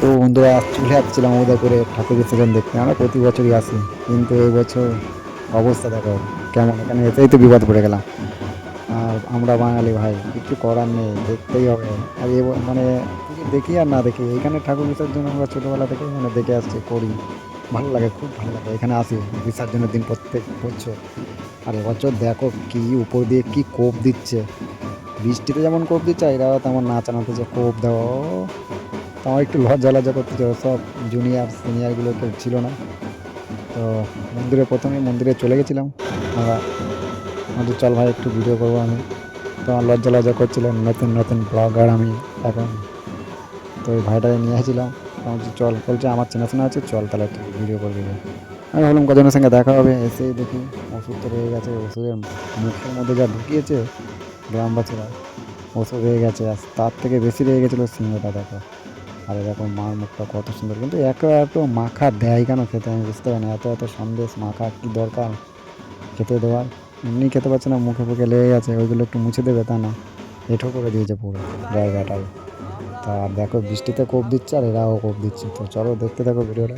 তো বন্ধুরা, চলে যাচ্ছিলাম উদয়পুরে ঠাকুর বিসর্জন দেখতে। আমরা প্রতি বছরই আসি, কিন্তু এই বছর অবস্থা দেখো কেমন। এখানে এসেই তো বিপদ পড়ে গেলাম। আর আমরা বাঙালি ভাই, কিছু করার নেই, দেখতেই হবে। আর এ মানে দেখি আর না দেখি। এখানে ঠাকুর বিসর্জন আমরা ছোটোবেলা থেকে এখানে দেখে আসছি, করি। ভালো লাগে, খুব ভালো লাগে। এখানে আসি বিসর্জনের দিন প্রত্যেক বছর। আর এবছর দেখো কি উপর দিয়ে কি কোপ দিচ্ছে। বৃষ্টিতে যেমন কোপ দিচ্ছে, এরাও তেমন নাচানাতে যে কোপ দেওয়া। তো আমার একটু লজ্জা লজ্জা করতেছিল, সব জুনিয়র সিনিয়রগুলো কেউ ছিল না। তো মন্দিরে প্রথমে মন্দিরে চলে গেছিলাম। আমরা আমাদের চল ভাই, একটু ভিডিও করব আমি। তো আমার লজ্জা লজ্জা করছিলাম নতুন নতুন ব্লগার আমি এখন। তো ওই ভাইটাকে নিয়ে এসেছিলাম। বলছি, চল বলছে আমার চেনাশোনা আছে চল তাহলে একটু ভিডিও করবি আমি ভাবলাম কজনের সঙ্গে দেখা হবে? এসে দেখি ওষুধ তো রয়ে গেছে ওষুধের মুখের মধ্যে যা ঢুকিয়েছে গ্রামবাসীরা ওষুধ রয়ে গেছে আর তার থেকে বেশি রয়ে গেছিল সিংহটা দেখো। আর এরকম মার মুখটা কত সুন্দর। কিন্তু এত এত মাখা দেয় কেন খেতে? আমি বুঝতে পারি না এত এত সন্দেশ মাখা কি দরকার খেতে দেওয়ার? এমনি খেতে পারছে না মুখে ফুখে লেগে গেছে ওইগুলো একটু মুছে দেবে তা না। এঠো করে দিয়েছে পুরো জায়গাটাই। তা দেখো, বৃষ্টিতে কোপ দিচ্ছে আর এরাও কোপ দিচ্ছে। তো চলো দেখতে থাকো ভিডিওটা।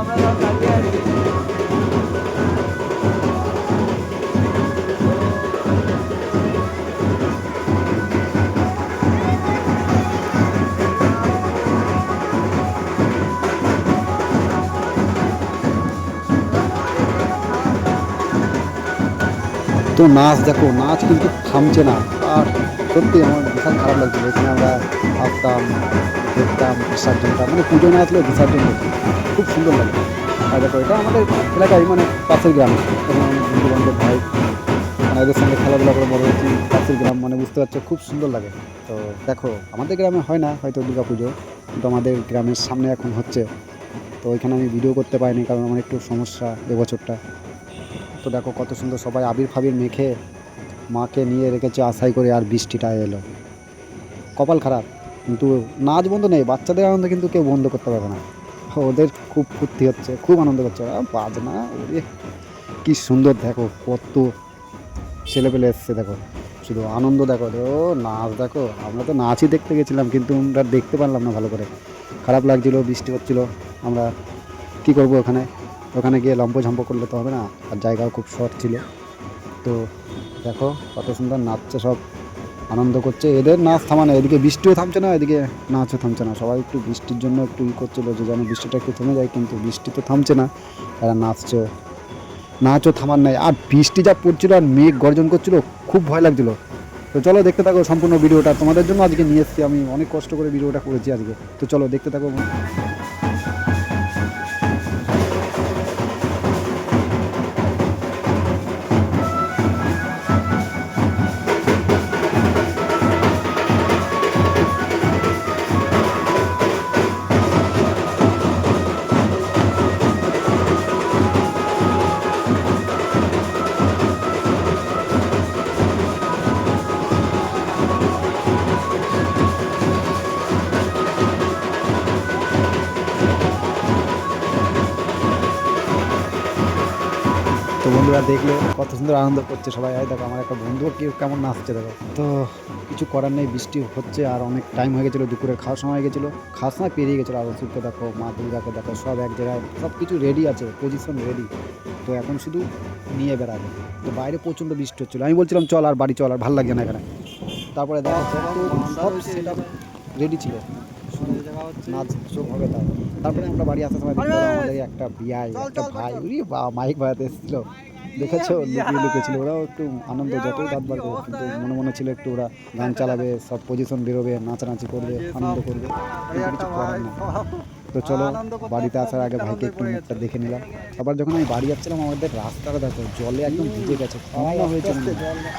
আমরা নাচ, দেখো, নাচ কিন্তু থামছে না। আর সত্যি আমার বিশাল খারাপ লাগছিল এখানে আমরা আসতাম, দেখতাম বিসর্জনটা মানে পুজো না আসলে বিসর্জন দেখতাম খুব সুন্দর লাগতো। আর দেখো, এটা আমাদের এলাকায় মানে পাশের গ্রাম। এখানে অনেক বন্ধু বান্ধব ভাই মানে এদের সঙ্গে খেলাধুলা করে বড় হয়েছি। পাশের গ্রাম মানে বুঝতে পারছ, খুব সুন্দর লাগে। তো দেখো, আমাদের গ্রামে হয় না, হয়তো দুর্গা পুজো। কিন্তু আমাদের গ্রামের সামনে এখন হচ্ছে। তো ওইখানে আমি ভিডিও করতে পারিনি, কারণ আমার একটু সমস্যা এবছরটা তো দেখো কত সুন্দর সবাই আবির ফাবির মেখে মাকে নিয়ে রেখেছে, আশাই করে আর বৃষ্টিটা এলো। কপাল খারাপ, কিন্তু নাচ বন্ধ নেই, বাচ্চাদের আনন্দ কিন্তু কেউ বন্ধ করতে পারবে না। ওদের খুব ফুর্তি হচ্ছে, খুব আনন্দ করছে। বাজনা, ওরে, কি সুন্দর, দেখো কত ছেলে পেলে এসছে, দেখো। শুধু আনন্দ, দেখো ও নাচ, দেখো। আমরা তো নাচই দেখতে গেছিলাম, কিন্তু আমরা দেখতে পারলাম না ভালো করে। খারাপ লাগছিল, বৃষ্টি হচ্ছিল, আমরা কি করব ওখানে? ওখানে গিয়ে লম্ব ঝম্প করলে তো হবে না, আর জায়গাও খুব শর্ট ছিল। তো দেখো কত সুন্দর নাচছে সব, আনন্দ করছে। এদের নাচ থামা না এদিকে বৃষ্টিও থামছে না, এদিকে নাচও থামছে না। সবাই একটু বৃষ্টির জন্য একটু ই করছিল যে যেন বৃষ্টিটা একটু থেমে যায়, কিন্তু বৃষ্টি তো থামছে না, এরা নাচছে। নাচও থামার নাই, আর বৃষ্টি যা পড়ছিল আর মেঘ গর্জন করছিল, খুব ভয় লাগছিল। তো চলো দেখতে থাকো সম্পূর্ণ ভিডিওটা। তোমাদের জন্য আজকে নিয়ে এসেছি, আমি অনেক কষ্ট করে ভিডিওটা করেছি আজকে। তো চলো দেখতে থাকো। তো বন্ধুরা দেখল কত সুন্দর আনন্দ করছে সবাই। এই দেখো, আমার একটা বন্ধু কি কেমন নাচছে দেখো। তো কিছু করার নেই, বৃষ্টি হচ্ছে আর অনেক টাইম হয়ে গেছিল, দুপুরে খাওয়ার সময় হয়ে গেছিল। খাওয়ার সময় পেরিয়ে গেছিল, আর ওষুধকে দেখো, মা দুর্গাকে দেখো, সব এক জায়গায় সব কিছু রেডি আছে পজিশন রেডি তো এখন শুধু নিয়ে বেড়াবে। তো বাইরে প্রচণ্ড বৃষ্টি হচ্ছিল। আমি বলছিলাম, চল আর বাড়ি, চল আর ভালো লাগছে না এখানে। তারপরে দেখো সব রেডি ছিল। নাচ হবে তাই তারপরে আমরা বাড়ি আসার সময় আমাদের একটা বিয়াই একটা ভাই উরি বা মাইক বাজাতে এসেছিল দেখেছ লুকিয়ে লুকিয়ে ছিল ওরাও একটু আনন্দ যতই দাঁত করবে কিন্তু মনে মনে ছিল একটু ওরা গান চালাবে সব পজিশন বেরোবে নাচানাচি করবে আনন্দ করবে কিছু করার নেই। তো চলো বাড়িতে আসার আগে ভাইকে একটু মুখটা দেখে নিলাম আবার যখন আমি বাড়ি যাচ্ছিলাম আমাদের রাস্তাটা দেখো জলে একদম ভিজে গেছে হয়েছে মনে হয়।